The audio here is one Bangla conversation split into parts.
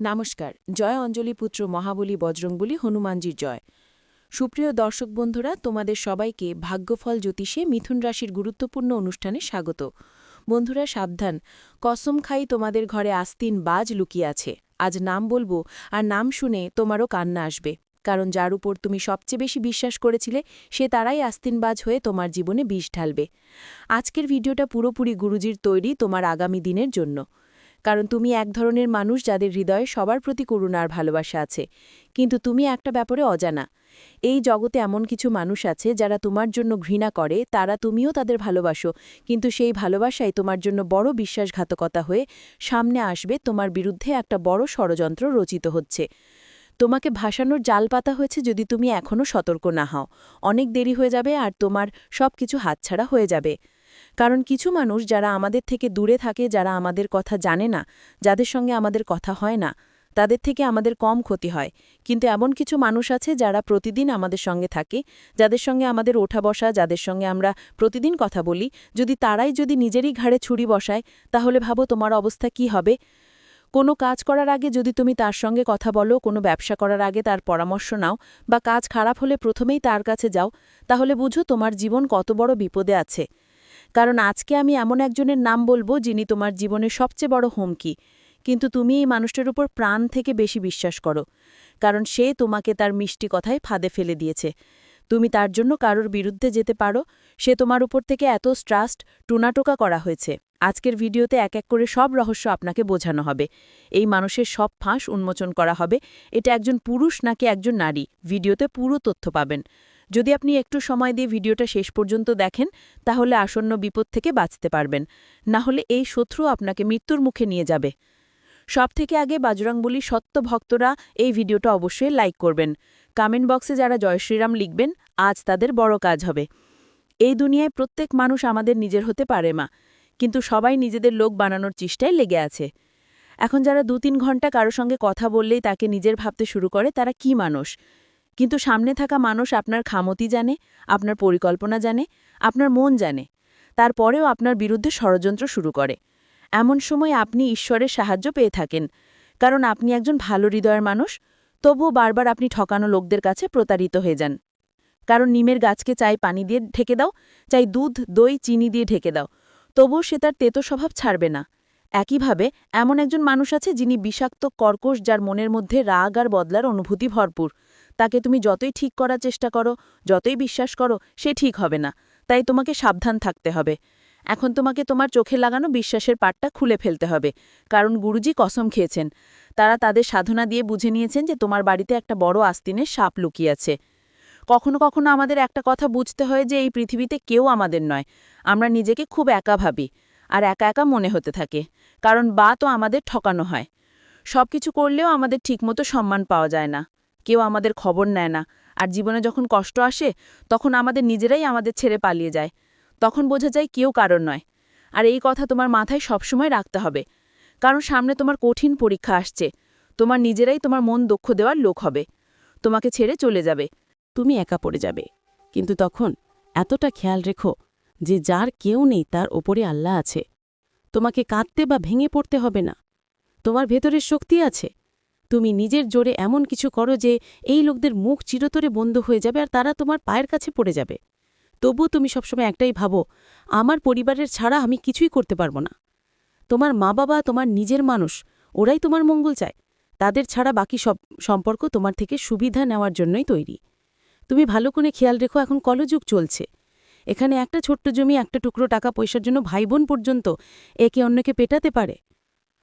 নমস্কার, জয় অঞ্জলি পুত্র মহাবলী বজরংবলী হনুমানজির জয়। সুপ্রিয় দর্শক বন্ধুরা, তোমাদের সবাইকে ভাগ্যফল জ্যোতিষে মিথুন রাশির গুরুত্বপূর্ণ অনুষ্ঠানে স্বাগত। বন্ধুরা, সাবধান, কসম খাই তোমাদের ঘরে আস্তিন বাজ লুকিয়ে আছে। আজ নাম বলব আর নাম শুনে তোমারও কান্না আসবে। কারণ যার উপর তুমি সবচেয়ে বেশি বিশ্বাস করেছিলে, সে তারাই আস্তিনবাজ হয়ে তোমার জীবনে বিষ ঢালবে। আজকের ভিডিওটা পুরোপুরি গুরুজির তৈরি তোমার আগামী দিনের জন্য। কারণ তুমি এক ধরনের মানুষ যাদের হৃদয়ে সবার প্রতি করুণার ভালোবাসা আছে। কিন্তু তুমি একটা ব্যাপারে অজানা। এই জগতে এমন কিছু মানুষ আছে যারা তোমার জন্য ঘৃণা করে, তারা তুমিও তাদের ভালোবাসো। কিন্তু সেই ভালোবাসাই তোমার জন্য বড় বিশ্বাসঘাতকতা হয়ে সামনে আসবে, তোমার বিরুদ্ধে একটা বড় ষড়যন্ত্র রচিত হচ্ছে। তোমাকে ভাসানোর জাল পাতা হয়েছে যদি তুমি এখনও সতর্ক না হও। অনেক দেরি হয়ে যাবে আর তোমার সব কিছু হাতছাড়া হয়ে যাবে। কারণ কিছু মানুষ যারা আমাদের থেকে দূরে থাকে, যারা আমাদের কথা জানে না, যাদের সঙ্গে আমাদের কথা হয় না, তাদের থেকে আমাদের কম ক্ষতি হয়। কিন্তু এমন কিছু মানুষ আছে যারা প্রতিদিন আমাদের সঙ্গে থাকে, যাদের সঙ্গে আমাদের ওঠা বসা, যাদের সঙ্গে আমরা প্রতিদিন কথা বলি। যদি তারাই যদি নিজেরই ঘাড়ে ছুরি বসায়, তাহলে ভাবো তোমার অবস্থা কি হবে? কোনো কাজ করার আগে যদি তুমি তার সঙ্গে কথা বলো, কোনো ব্যবসা করার আগে তার পরামর্শ নাও, বা কাজ খারাপ হলে প্রথমেই তার কাছে যাও, তাহলে বুঝো তোমার জীবন কত বড় বিপদে আছে। কারণ আজকে আমি এমন একজনের নাম বলব যিনি তোমার জীবনের সবচেয়ে বড় হুমকি। কিন্তু তুমি এই মানুষটার উপর প্রাণ থেকে বেশি বিশ্বাস করো, কারণ সে তোমাকে তার মিষ্টি কথায় ফাঁদে ফেলে দিয়েছে। তুমি তার জন্য কারোর বিরুদ্ধে যেতে পারো, সে তোমার উপর থেকে এত স্ট্রাস্ট টুনাটোকা করা হয়েছে। আজকের ভিডিওতে এক এক করে সব রহস্য আপনাকে বোঝানো হবে। এই মানুষের সব ফাঁস উন্মোচন করা হবে। এটা একজন পুরুষ নাকি একজন নারী? ভিডিওতে পুরো তথ্য পাবেন। যদি আপনি একটু সময় দিয়ে ভিডিওটা শেষ পর্যন্ত দেখেন, তাহলে আসন্ন বিপদ থেকে বাঁচতে পারবেন। না হলে এই শত্রু আপনাকে মৃত্যুর মুখে নিয়ে যাবে। সব থেকে আগে বাজরংবলী সত্য ভক্তরা এই ভিডিওটা অবশ্যই লাইক করবেন। কমেন্ট বক্সে যারা জয় শ্রীরাম লিখবেন, আজ তাদের বড় কাজ হবে। এই দুনিয়ায় প্রত্যেক মানুষ আমাদের নিজের হতে পারে মা, কিন্তু সবাই নিজেদের লোক বানানোর চেষ্টায় লেগে আছে। এখন যারা দু তিন ঘণ্টা কারও সঙ্গে কথা বললেই তাকে নিজের ভাবতে শুরু করে, তারা কি মানুষ? কিন্তু সামনে থাকা মানুষ আপনার খামতি জানে, আপনার পরিকল্পনা জানে, আপনার মন জানে। তারপরেও আপনার বিরুদ্ধে ষড়যন্ত্র শুরু করে। এমন সময় আপনি ঈশ্বরের সাহায্য পেয়ে থাকেন। কারণ আপনি একজন ভালো হৃদয়ের মানুষ, তবুও বারবার আপনি ঠকানো লোকদের কাছে প্রতারিত হয়ে যান। কারণ নিমের গাছকে চাই পানি দিয়ে ঢেকে দাও, চাই দুধ, দই, চিনি দিয়ে ঢেকে দাও। তবুও সে তার তেতো স্বভাব ছাড়বে না। একইভাবে এমন একজন মানুষ আছে যিনি বিষাক্ত কর্কশ যার মনের মধ্যে রাগ আর বদলার অনুভূতি ভরপুর। তাকে তুমি যতই ঠিক করার চেষ্টা করো, যতই বিশ্বাস করো, সে ঠিক হবে না। তাই তোমাকে সাবধান থাকতে হবে। এখন তোমাকে তোমার চোখে লাগানো বিশ্বাসের পাটটা খুলে ফেলতে হবে। কারণ গুরুজি কসম খেয়েছেন। তারা তাদের সাধনা দিয়ে বুঝে নিয়েছেন যে তোমার বাড়িতে একটা বড় আস্তিনের সাপ লুকিয়েছে কখনো কখনো আমাদের একটা কথা বুঝতে হয় যে এই পৃথিবীতে কেউ আমাদের নয়। আমরা নিজেকে খুব একা ভাবি আর একা একা মনে হতে থাকে। কারণ বা তো আমাদের ঠকানো হয়। সব কিছু করলেও আমাদের ঠিকমতো সম্মান পাওয়া যায় না। কেউ আমাদের খবর নেয় না। আর জীবনে যখন কষ্ট আসে, তখন আমাদের নিজেরাই আমাদের ছেড়ে পালিয়ে যায়। তখন বোঝা যায় কেউ কারণ নয়। আর এই কথা তোমার মাথায় সবসময় রাখতে হবে। কারণ সামনে তোমার কঠিন পরীক্ষা আসছে। তোমার নিজেরাই তোমার মন দক্ষ দেওয়ার লোক হবে। তোমাকে ছেড়ে চলে যাবে। তুমি একা পড়ে যাবে। কিন্তু তখন এতটা খেয়াল রেখো যে যার কেউ নেই, তার ওপরে আল্লাহ আছে। তোমাকে কাঁদতে বা ভেঙে পড়তে হবে না। তোমার ভেতরের শক্তি আছে। তুমি নিজের জোরে এমন কিছু করো যে এই লোকদের মুখ চিরতরে বন্ধ হয়ে যাবে আর তারা তোমার পায়ের কাছে পড়ে যাবে। তবু তুমি সবসময় একটাই ভাবো, আমার পরিবারের ছাড়া আমি কিছুই করতে পারব না। তোমার মা বাবা তোমার নিজের মানুষ, ওরাই তোমার মঙ্গল চায়। তাদের ছাড়া বাকি সব সম্পর্ক তোমার থেকে সুবিধা নেওয়ার জন্যই তৈরি। তুমি ভালো করে খেয়াল রেখো এখন কলযুগ চলছে। এখানে একটা ছোট্ট জমি, একটা টুকরো টাকা পয়সার জন্য ভাই বোন পর্যন্ত একে অন্যকে পেটাতে পারে।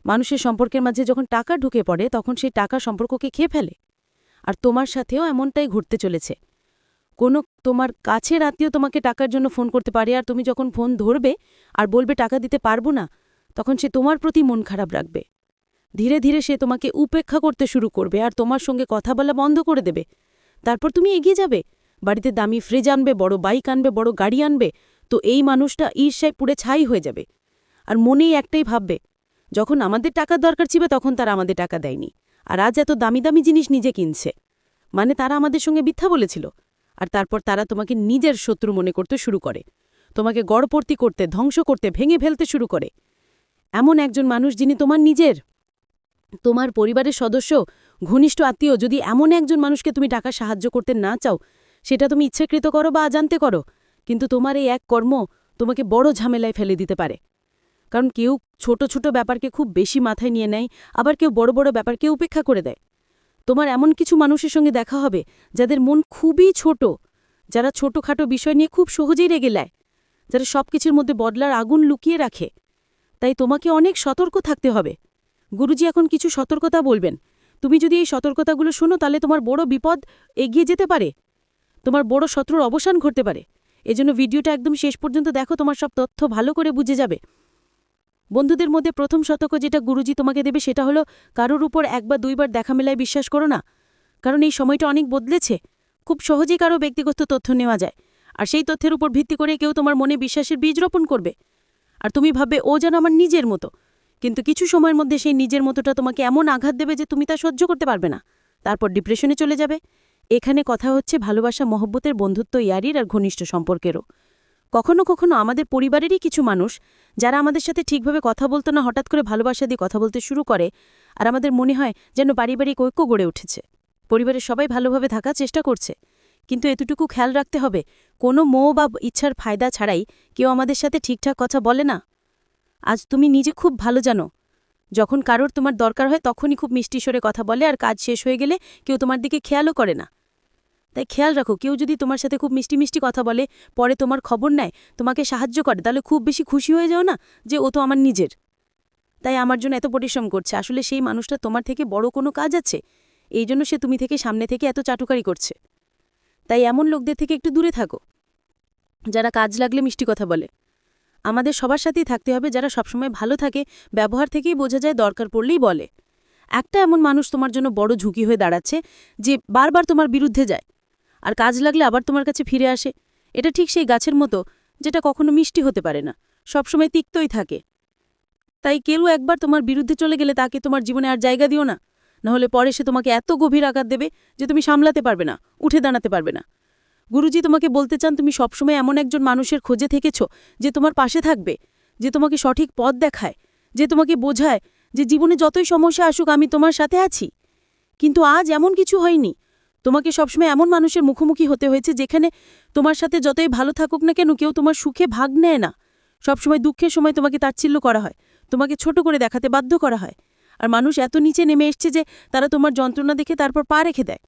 মানুষের সম্পর্কের মাঝে যখন টাকা ঢুকে পড়ে, তখন সেই টাকা সম্পর্ককে খেয়ে ফেলে। আর তোমার সাথেও এমনটাই ঘটতে চলেছে। কোনো, তোমার কাছের আত্মীয় তোমাকে টাকার জন্য ফোন করতে পারে, আর তুমি যখন ফোন ধরবে আর বলবে টাকা দিতে পারব না, তখন সে তোমার প্রতি মন খারাপ রাখবে। ধীরে ধীরে সে তোমাকে উপেক্ষা করতে শুরু করবে, আর তোমার সঙ্গে কথা বলা বন্ধ করে দেবে। তারপর তুমি এগিয়ে যাবে। বাড়িতে দামি ফ্রিজ আনবে, বড় বাইক আনবে, বড় গাড়ি আনবে, তো এই মানুষটা ঈর্ষায় পুড়ে ছাই হয়ে যাবে। আর মনেই একটাই ভাববে যখন আমাদের টাকার দরকার ছিল তখন তারা আমাদের টাকা দেয়নি। আর আজ এত দামি দামি জিনিস নিজে কিনছে। মানে তারা আমাদের সঙ্গে মিথ্যা বলেছিল। আর তারপর তারা তোমাকে নিজের শত্রু মনে করতে শুরু করে। তোমাকে গড়পর্তি করতে, ধ্বংস করতে, ভেঙে ফেলতে শুরু করে। এমন একজন মানুষ যিনি তোমার নিজের। তোমার পরিবারের সদস্য, ঘনিষ্ঠ আত্মীয়, যদি এমন একজন মানুষকে তুমি টাকা সাহায্য করতে না চাও, সেটা তুমি ইচ্ছাকৃত করো বা অজান্তে করো। কিন্তু তোমার এই এক কর্ম তোমাকে বড় ঝামেলায় ফেলে দিতে পারে। কারণ কেউ ছোট ছোট ব্যাপারকে খুব বেশি মাথায় নিয়ে নেয়, আবার কেউ বড় বড় ব্যাপারকে উপেক্ষা করে দেয়। তোমার এমন কিছু মানুষের সঙ্গে দেখা হবে, যাদের মন খুবই ছোট, যারা ছোটখাটো বিষয় নিয়ে খুব সহজেই রেগে নেয় যারা সব কিছুর মধ্যে বদলার আগুন লুকিয়ে রাখে। তাই তোমাকে অনেক সতর্ক থাকতে হবে। গুরুজি এখন কিছু সতর্কতা বলবেন। তুমি যদি এই সতর্কতাগুলো শোনো, তাহলে তোমার বড় বিপদ এগিয়ে যেতে পারে। তোমার বড় শত্রুর অবসান ঘটতে পারে। এজন্য ভিডিওটা একদম শেষ পর্যন্ত দেখো, তোমার সব তথ্য ভালো করে বুঝে যাবে। বন্ধুদের মধ্যে প্রথম শতক যেটা গুরুজি তোমাকে দেবে সেটা হলো কারোর উপর একবার দুইবার দেখা মেলায় বিশ্বাস করো না। কারণ এই সময়টা অনেক বদলেছে। খুব সহজেই কারও ব্যক্তিগত তথ্য নেওয়া যায়। আর সেই তথ্যের উপর ভিত্তি করে কেউ তোমার মনে বিশ্বাসের বীজ রোপণ করবে। আর তুমি ভাববে, ও যেন আমার নিজের মতো। কিন্তু কিছু সময়ের মধ্যে সেই নিজের মতোটা তোমাকে এমন আঘাত দেবে যে তুমি তা সহ্য করতে পারবে না। তারপর ডিপ্রেশনে চলে যাবে। এখানে কথা হচ্ছে ভালোবাসা, মহব্বতের বন্ধুত্ব, ইয়ারির আর ঘনিষ্ঠ সম্পর্কেরও। কখনো কখনো আমাদের পরিবারেরই কিছু মানুষ, যারা আমাদের সাথে ঠিকভাবে কথা বলতো না, হঠাৎ করে ভালোবাসা দিয়ে কথা বলতে শুরু করে, আর আমাদের মনে হয় যেন পারিবারিক ঐক্য গড়ে উঠেছে। পরিবারের সবাই ভালোভাবে থাকার চেষ্টা করছে। কিন্তু এতটুকু খেয়াল রাখতে হবে, কোনো মোহ বা ইচ্ছার ফায়দা ছাড়াই কেউ আমাদের সাথে ঠিকঠাক কথা বলে না। আজ তুমি নিজে খুব ভালো জানো, যখন কারোর তোমার দরকার হয় তখনই খুব মিষ্টি স্বরে কথা বলে, আর কাজ শেষ হয়ে গেলে কেউ তোমার দিকে খেয়ালও করে না। তাই খেয়াল রাখো, কেউ যদি তোমার সাথে খুব মিষ্টি মিষ্টি কথা বলে, পরে তোমার খবর নেয়, তোমাকে সাহায্য করে, তাহলে খুব বেশি খুশি হয়ে যাও না যে ও তো আমার নিজের। তাই আমার জন্য এত পরিশ্রম করছে, আসলে সেই মানুষটা তোমার থেকে বড় কোনো কাজ আছে? এই জন্য সে তুমি থেকে সামনে থেকে এত চাটুকারি করছে। তাই এমন লোকদের থেকে একটু দূরে থাকো, যারা কাজ লাগলে মিষ্টি কথা বলে। আমাদের সবার সাথেই থাকতে হবে, যারা সবসময় ভালো থাকে, ব্যবহার থেকেই বোঝা যায় দরকার পড়লেই বলে। একটা এমন মানুষ তোমার জন্য বড় ঝুঁকি হয়ে দাঁড়াচ্ছে, যে বারবার তোমার বিরুদ্ধে যায়। আর কাজ লাগলে আবার তোমার কাছে ফিরে আসে। এটা ঠিক সেই গাছের মতো, যেটা কখনো মিষ্টি হতে পারে না। সবসময় তিক্তই থাকে। তাই কেউ একবার তোমার বিরুদ্ধে চলে গেলে তাকে তোমার জীবনে আর জায়গা দিও না। নাহলে পরে সে তোমাকে এত গভীর আঘাত দেবে যে তুমি সামলাতে পারবে না, উঠে দাঁড়াতে পারবে না। গুরুজি তোমাকে বলতে চান, তুমি সবসময় এমন একজন মানুষের খোঁজে থেকেছ যে তোমার পাশে থাকবে, যে তোমাকে সঠিক পথ দেখায়, যে তোমাকে বোঝায় যে জীবনে যতই সমস্যা আসুক আমি তোমার সাথে আছি। কিন্তু আজ এমন কিছু হয়নি তোমাকে সবসময় এমন মানুষের মুখোমুখি হতে হয়েছে যেখানে তোমার সাথে যতই ভালো থাকুক না কেন কেউ তোমার সুখে ভাগ নেয় না। সবসময় দুঃখের সময় তোমাকে তাচ্ছিল্য করা হয়, তোমাকে ছোট করে দেখাতে বাধ্য করা হয়। আর মানুষ এত নিচে নেমে এসছে যে তারা তোমার যন্ত্রণা দেখে তারপর পা রেখে দেয়।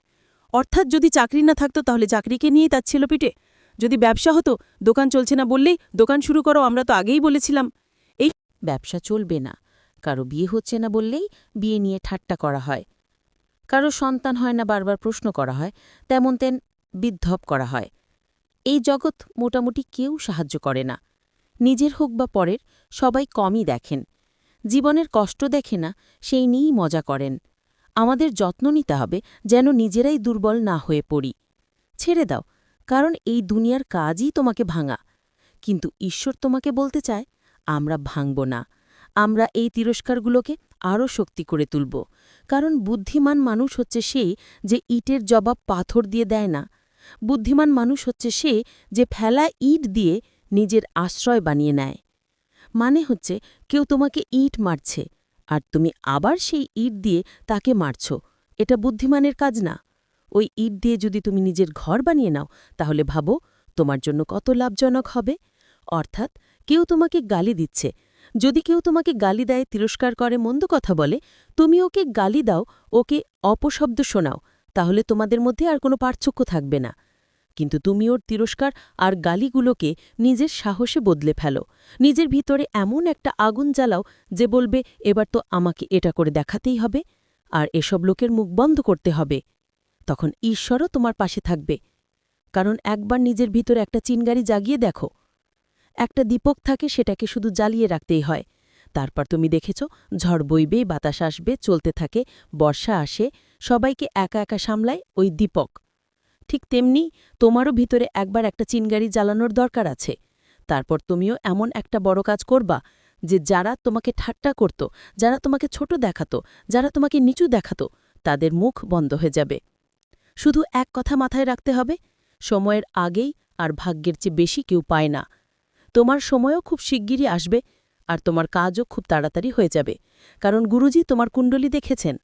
অর্থাৎ যদি চাকরি না থাকতো তাহলে চাকরিকে নিয়েই তাচ্ছিল পিঠে যদি ব্যবসা হতো, দোকান চলছে না বললেই দোকান শুরু করো, আমরা তো আগেই বলেছিলাম। এই ব্যবসা চলবে না। কারও বিয়ে হচ্ছে না বললেই বিয়ে নিয়ে ঠাট্টা করা হয়। কারও সন্তান হয় না বারবার প্রশ্ন করা হয়, তেমন তেন বিদ্ধপ করা হয়। এই জগৎ মোটামুটি কেউ সাহায্য করে না। নিজের হোক বা পরের, সবাই কমই দেখেন। জীবনের কষ্ট দেখে না, সেই নিয়েই মজা করেন। আমাদের যত্ন নিতে হবে, যেন নিজেরাই দুর্বল না হয়ে পড়ি। ছেড়ে দাও, কারণ এই দুনিয়ার কাজই তোমাকে ভাঙা। কিন্তু ঈশ্বর তোমাকে বলতে চায়, আমরা ভাঙব না। আমরা এই তিরস্কারগুলোকে আরও শক্তি করে তুলব। কারণ বুদ্ধিমান মানুষ হচ্ছে সে যে ইটের জবাব পাথর দিয়ে দেয় না। বুদ্ধিমান মানুষ হচ্ছে সে যে ফেলা ইট দিয়ে নিজের আশ্রয় বানিয়ে নেয়। মানে হচ্ছে কেউ তোমাকে ইট মারছে আর তুমি আবার সেই ইট দিয়ে তাকে মারছ। এটা বুদ্ধিমানের কাজ না। ওই ইট দিয়ে যদি তুমি নিজের ঘর বানিয়ে নাও, তাহলে ভাবো তোমার জন্য কত লাভজনক হবে। অর্থাৎ কেউ তোমাকে গালি দিচ্ছে যদি কেউ তোমাকে গালি দেয়, তিরস্কার করে, মন্দ কথা বলে, তুমি ওকে গালি দাও, ওকে অপশব্দ শোনাও, তাহলে তোমাদের মধ্যে আর কোনো পার্থক্য থাকবে না। কিন্তু তুমি ওর তিরস্কার আর গালিগুলোকে নিজের সাহসে বদলে ফেলো। নিজের ভিতরে এমন একটা আগুন জ্বালাও যে বলবে, এবার তো আমাকে এটা করে দেখাতেই হবে, আর এসব লোকের মুখ বন্ধ করতে হবে। তখন ঈশ্বরও তোমার পাশে থাকবে। কারণ একবার নিজের ভিতরে একটা চিনগাড়ি জাগিয়ে দেখো একটা দীপক থাকে, সেটাকে শুধু জ্বালিয়ে রাখতেই হয়। তারপর তুমি দেখেছ, ঝড় বইবে বাতাস আসবে, চলতে থাকে, বর্ষা আসে, সবাইকে একা একা সামলায় ওই দীপক। ঠিক তেমনি তোমারও ভিতরে একবার একটা চিনগাড়ি জ্বালানোর দরকার আছে। তারপর তুমিও এমন একটা বড় কাজ করবা যে যারা তোমাকে ঠাট্টা করত, যারা তোমাকে ছোট দেখাতো, যারা তোমাকে নিচু দেখাতো, তাদের মুখ বন্ধ হয়ে যাবে। শুধু এক কথা মাথায় রাখতে হবে, সময়ের আগেই আর ভাগ্যের চেয়ে বেশি কেউ পায় না। তোমার সময়ও খুব শিগগিরই আসবে আর তোমার কাজও খুব তাড়াতাড়ি হয়ে যাবে। কারণ গুরুজি তোমার কুণ্ডলী দেখেছেন।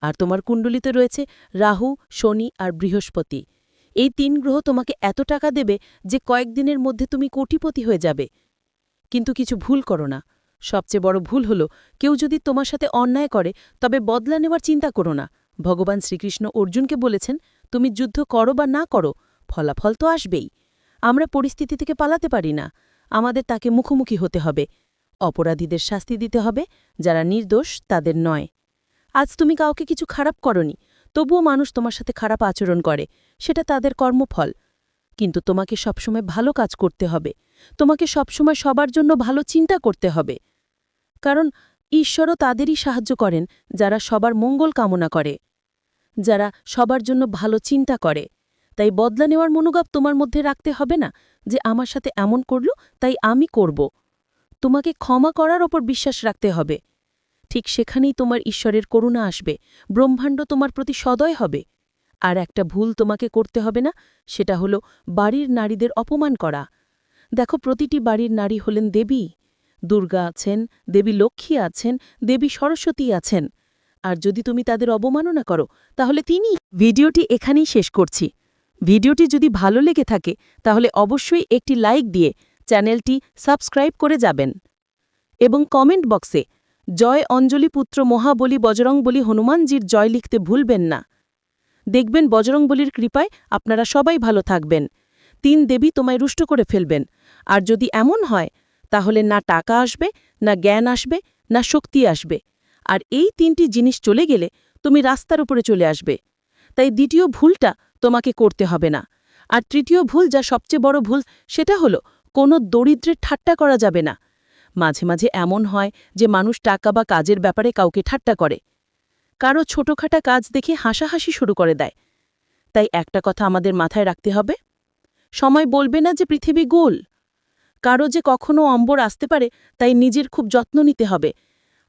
আর তোমার কুণ্ডলিতে রয়েছে রাহু, শনি আর বৃহস্পতি। এই তিন গ্রহ তোমাকে এত টাকা দেবে যে কয়েকদিনের মধ্যে তুমি কোটিপতি হয়ে যাবে। কিন্তু কিছু ভুল করো না। সবচেয়ে বড় ভুল হলো, কেউ যদি তোমার সাথে অন্যায় করে, তবে বদলা নেওয়ার চিন্তা করো না। ভগবান শ্রীকৃষ্ণ অর্জুনকে বলেছেন, তুমি যুদ্ধ করো বা না করো, ফলাফল তো আসবেই। আমরা পরিস্থিতি থেকে পালাতে পারি না। আমাদের তাকে মুখোমুখি হতে হবে। অপরাধীদের শাস্তি দিতে হবে, যারা নির্দোষ তাদের নয়। আজ তুমি কাউকে কিছু খারাপ করনি, তবুও মানুষ তোমার সাথে খারাপ আচরণ করে, সেটা তাদের কর্মফল। কিন্তু তোমাকে সবসময় ভালো কাজ করতে হবে, তোমাকে সবসময় সবার জন্য ভালো চিন্তা করতে হবে। কারণ ঈশ্বরও তাদেরই সাহায্য করেন, যারা সবার মঙ্গল কামনা করে, যারা সবার জন্য ভালো চিন্তা করে। তাই বদলা নেওয়ার মনোভাব তোমার মধ্যে রাখতে হবে না যে আমার সাথে এমন করল, তাই আমি করব। তোমাকে ক্ষমা করার ওপর বিশ্বাস রাখতে হবে। ঠিক সেখানেই তোমার ঈশ্বরের করুণা আসবে, ব্রহ্মাণ্ড তোমার প্রতি সদয় হবে। আর একটা ভুল তোমাকে করতে হবে না, সেটা হলো বাড়ির নারীদের অপমান করা। দেখো প্রতিটি বাড়ির নারী হলেন দেবী। দুর্গা আছেন, দেবী লক্ষ্মী আছেন, দেবী সরস্বতী আছেন। আর যদি তুমি তাদের অবমাননা করো, তাহলে তিনি ভিডিওটি এখানেই শেষ করছি। ভিডিওটি যদি ভালো লেগে থাকে, তাহলে অবশ্যই একটি লাইক দিয়ে চ্যানেলটি সাবস্ক্রাইব করে যাবেন। এবং কমেন্ট বক্সে, জয় অঞ্জলি পুত্র মহাবলী বজরংবলী হনুমানজির জয় লিখতে ভুলবেন না। দেখবেন বজরংবলীর কৃপায় আপনারা সবাই ভালো থাকবেন। তিন দেবী তোমায় রুষ্ট করে ফেলবেন। আর যদি এমন হয়, তাহলে না টাকা আসবে, না জ্ঞান আসবে, না শক্তি আসবে। আর এই তিনটি জিনিস চলে গেলে তুমি রাস্তার উপরে চলে আসবে। তাই দ্বিতীয় ভুলটা তোমাকে করতে হবে না। আর তৃতীয় ভুল, যা সবচেয়ে বড় ভুল, সেটা হলো, কোনো দরিদ্রের ঠাট্টা করা যাবে না। মাঝে মাঝে এমন হয় যে মানুষ টাকা বা কাজের ব্যাপারে কাউকে ঠাট্টা করে। কারও ছোটখাটা কাজ দেখে হাসাহাসি শুরু করে দেয়। তাই একটা কথা আমাদের মাথায় রাখতে হবে। সময় বলবে না যে পৃথিবী গোল। কারও যে কখনো অম্বর আসতে পারে, তাই নিজের খুব যত্ন নিতে হবে।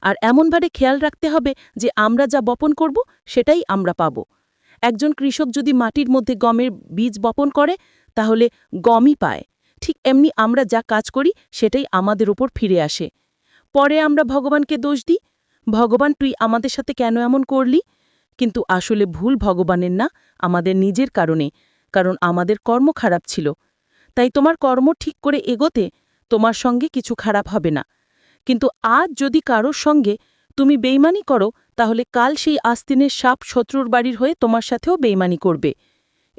আর এমনভাবে খেয়াল রাখতে হবে যে আমরা যা বপন করব, সেটাই আমরা পাব। একজন কৃষক যদি মাটির মধ্যে গমের বীজ বপন করে, তাহলে গমই পায়। ঠিক এমনি আমরা যা কাজ করি, সেটাই আমাদের উপর ফিরে আসে। পরে আমরা ভগবানকে দোষ দিই, ভগবান, তুই আমাদের সাথে কেন এমন করলি? কিন্তু আসলে ভুল ভগবানের না, আমাদের নিজের কারণে, কারণ আমাদের কর্ম খারাপ ছিল। তাই তোমার কর্ম ঠিক করে এগোতে তোমার সঙ্গে কিছু খারাপ হবে না। কিন্তু আজ যদি কারোর সঙ্গে তুমি বেইমানি করো, তাহলে কাল সেই আস্তিনের সাপ শত্রুর বাড়ির হয়ে তোমার সাথেও বেইমানি করবে।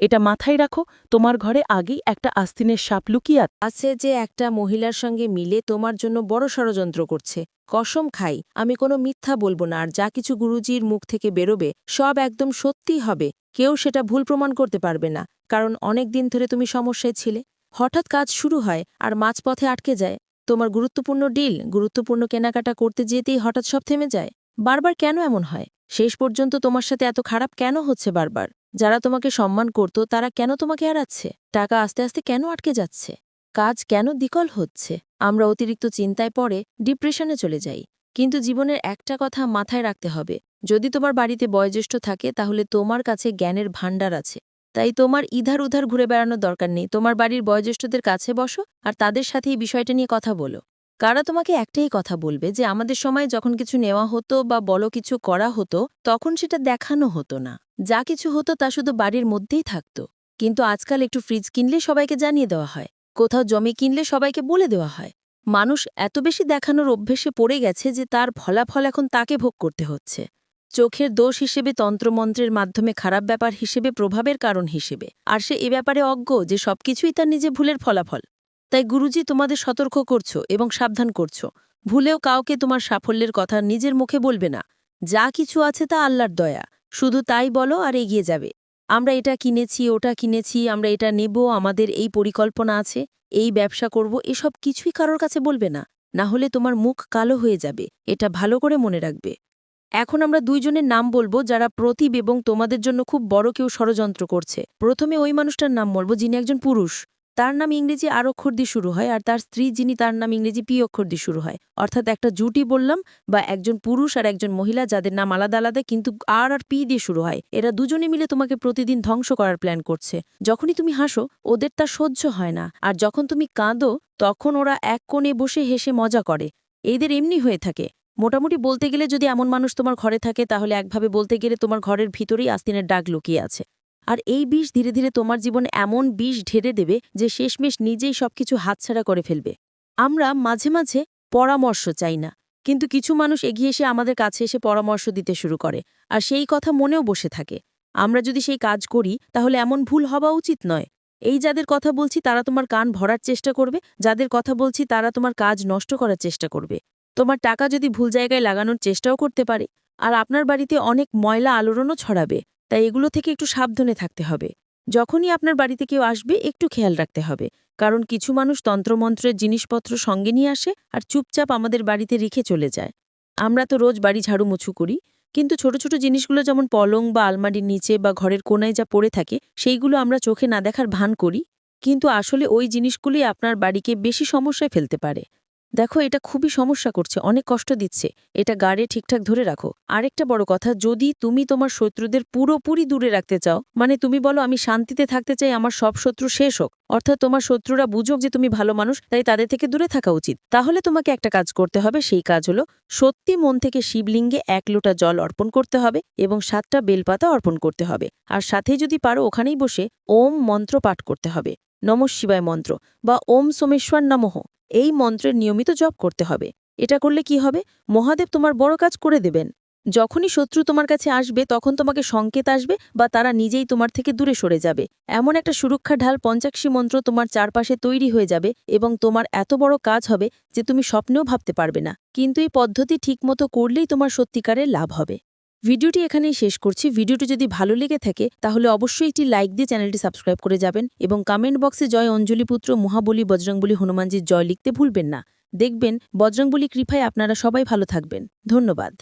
এটা মাথায় রাখো, তোমার ঘরে আগেই একটা আস্তিনের সাপ লুকিয়ে আছে। যে একটা মহিলার সঙ্গে মিলে তোমার জন্য বড় ষড়যন্ত্র করছে। কসম খাই, আমি কোনো মিথ্যা বলব না, আর যা কিছু গুরুজির মুখ থেকে বেরোবে, সব একদম সত্যিই হবে। কেউ সেটা ভুল প্রমাণ করতে পারবে না, কারণ অনেক দিন ধরে তুমি সমস্যায় ছিলে। হঠাৎ কাজ শুরু হয়, আর মাঝপথে আটকে যায়। তোমার গুরুত্বপূর্ণ ডিল, গুরুত্বপূর্ণ কেনাকাটা করতে যেতেই হঠাৎ সব থেমে যায়। বারবার কেন এমন হয়? শেষ পর্যন্ত তোমার সাথে এত খারাপ কেন হচ্ছে বারবার? যারা তোমাকে সম্মান করত, তারা কেন তোমাকে এড়াচ্ছে টাকা আস্তে আস্তে কেন আটকে যাচ্ছে? কাজ কেন দ্বিকল হচ্ছে? আমরা অতিরিক্ত চিন্তায় পড়ে, ডিপ্রেশনে চলে যাই। কিন্তু জীবনের একটা কথা মাথায় রাখতে হবে। যদি তোমার বাড়িতে বয়োজ্যেষ্ঠ থাকে, তাহলে তোমার কাছে জ্ঞানের ভাণ্ডার আছে। তাই তোমার ইধার উধার ঘুরে বেড়ানোর দরকার নেই। তোমার বাড়ির বয়োজ্যেষ্ঠদের কাছে বসো আর তাদের সাথে এই বিষয়টা নিয়ে কথা বলো। কারা তোমাকে একটাই কথা বলবে যে আমাদের সময় যখন কিছু নেওয়া হতো বা বলো কিছু করা হতো, তখন সেটা দেখানো হতো না। যা কিছু হতো তা শুধু বাড়ির মধ্যেই থাকত। কিন্তু আজকাল একটু ফ্রিজ কিনলে সবাইকে জানিয়ে দেওয়া হয়। কোথাও জমি কিনলে সবাইকে বলে দেওয়া হয়। মানুষ এত বেশি দেখানোর অভ্যেসে পড়ে গেছে যে তার ফলাফল এখন তাকে ভোগ করতে হচ্ছে। চোখের দোষ হিসেবে তন্ত্রমন্ত্রের মাধ্যমে খারাপ ব্যাপার হিসেবে, প্রভাবের কারণ হিসেবে। আর সে এ ব্যাপারে অজ্ঞ যে সবকিছুই তার নিজে ভুলের ফলাফল। তাই গুরুজি তোমাদের সতর্ক করছ এবং সাবধান করছ। ভুলেও কাউকে তোমার সাফল্যের কথা নিজের মুখে বলবে না। যা কিছু আছে তা আল্লাহর দয়া। শুধু তাই বলো আর এগিয়ে যাবে। আমরা এটা কিনেছি, ওটা কিনেছি, আমরা এটা নেব, আমাদের এই পরিকল্পনা আছে, এই ব্যবসা করব, এসব কিছুই কারোর কাছে বলবে না। না হলে তোমার মুখ কালো হয়ে যাবে। এটা ভালো করে মনে রাখবে। এখন আমরা দুইজনের নাম বলব যারা প্রতীব এবং তোমাদের জন্য খুব বড় কেউ ষড়যন্ত্র করছে। প্রথমে ওই মানুষটার নাম বলব যিনি একজন পুরুষ। তার নাম ইংরেজি আর অক্ষর দিয়ে শুরু হয় আর তার স্ত্রী যিনি তার নাম ইংরেজি পি অক্ষর দিয়ে শুরু হয়। অর্থাৎ একটা জুটি বললাম বা একজন পুরুষ আর একজন মহিলা যাদের নাম আলাদা আলাদা কিন্তু আর আর পি দিয়ে শুরু হয়। এরা দুজনে মিলে তোমাকে প্রতিদিন ধ্বংস করার প্ল্যান করছে। যখনই তুমি হাসো, ওদের তা সহ্য হয় না। আর যখন তুমি কাঁদো, তখন ওরা এক কোণে বসে হেসে মজা করে। এদের এমনি হয়ে থাকে। মোটামুটি বলতে গেলে যদি এমন মানুষ তোমার ঘরে থাকে, তাহলে একভাবে বলতে গেলে তোমার ঘরের ভিতরেই আস্তিনের ডাক লুকিয়ে আছে। আর এই বিষ ধীরে ধীরে তোমার জীবনে এমন বিষ ঢেরে দেবে যে শেষমেশ নিজেই সবকিছু হাতছাড়া করে ফেলবে। আমরা মাঝে মাঝে পরামর্শ চাই না, কিন্তু কিছু মানুষ এগিয়ে এসে আমাদের কাছে এসে পরামর্শ দিতে শুরু করে, আর সেই কথা মনেও বসে থাকে। আমরা যদি সেই কাজ করি, তাহলে এমন ভুল হওয়া উচিত নয়। এই যাদের কথা বলছি, তারা তোমার কান ভরার চেষ্টা করবে, যাদের কথা বলছি, তারা তোমার কাজ নষ্ট করার চেষ্টা করবে। তোমার টাকা যদি ভুল জায়গায় লাগানোর চেষ্টাও করতে পারে, আর আপনার বাড়িতে অনেক ময়লা আলোড়নও ছড়াবে, তাই এগুলো থেকে একটু সাবধানে থাকতে হবে। যখনই আপনার বাড়িতে কেউ আসবে, একটু খেয়াল রাখতে হবে, কারণ কিছু মানুষ তন্ত্রমন্ত্রের জিনিসপত্র সঙ্গে নিয়ে আসে আর চুপচাপ আমাদের বাড়িতে রেখে চলে যায়। আমরা তো রোজ বাড়ি ঝাড়ু মুছু করি, কিন্তু ছোট ছোট জিনিসগুলো যেমন পলং বা আলমারির নিচে বা ঘরের কোনায় যা পড়ে থাকে, সেইগুলো আমরা চোখে না দেখার ভান করি, কিন্তু আসলে ওই জিনিসগুলি আপনার বাড়িকে বেশি সমস্যায় ফেলতে পারে। দেখো, এটা খুবই সমস্যা করছে, অনেক কষ্ট দিচ্ছে। এটা গাড়ে ঠিকঠাক ধরে রাখো। আরেকটা বড় কথা, যদি তুমি তোমার শত্রুদের পুরোপুরি দূরে রাখতে চাও মানে তুমি বলো, আমি শান্তিতে থাকতে চাই, আমার সব শত্রু শেষ হোক। অর্থাৎ তোমার শত্রুরা বুঝুক যে তুমি ভালো মানুষ, তাই তাদের থেকে দূরে থাকা উচিত। তাহলে তোমাকে একটা কাজ করতে হবে, সেই কাজ হলো, সত্যি মন থেকে শিবলিঙ্গে এক লোটা জল অর্পণ করতে হবে এবং সাতটা বেলপাতা অর্পণ করতে হবে। আর সাথে যদি পারো, ওখানেই বসে ওম মন্ত্র পাঠ করতে হবে। নম শিবায় মন্ত্র বা ওম সোমেশ্বর নমঃ। এই মন্ত্রের নিয়মিত জপ করতে হবে। এটা করলে কি হবে? মহাদেব তোমার বড় কাজ করে দেবেন। যখনই শত্রু তোমার কাছে আসবে, তখন তোমাকে সংকেত আসবে বা তারা নিজেই তোমার থেকে দূরে সরে যাবে। এমন একটা সুরক্ষা ঢাল পঞ্চাক্ষী মন্ত্র তোমার চারপাশে তৈরি হয়ে যাবে এবং তোমার এত বড় কাজ হবে যে তুমি স্বপ্নেও ভাবতে পারবে না। কিন্তু এই পদ্ধতি ঠিকমতো করলেই তোমার সত্যিকারের লাভ হবে। ভিডিওটি এখানেই শেষ করছি। ভিডিওটি যদি ভালো লেগে থাকে, তাহলে অবশ্যই একটি লাইক দিয়ে চ্যানেলটি সাবস্ক্রাইব করে যাবেন এবং কমেন্ট বক্সে জয় অঞ্জলি পুত্র, মহাবলী বজরংবলী হনুমানজির জয় লিখতে ভুলবেন না। দেখবেন বজরংবলী কৃপায় আপনারা সবাই ভালো থাকবেন। ধন্যবাদ।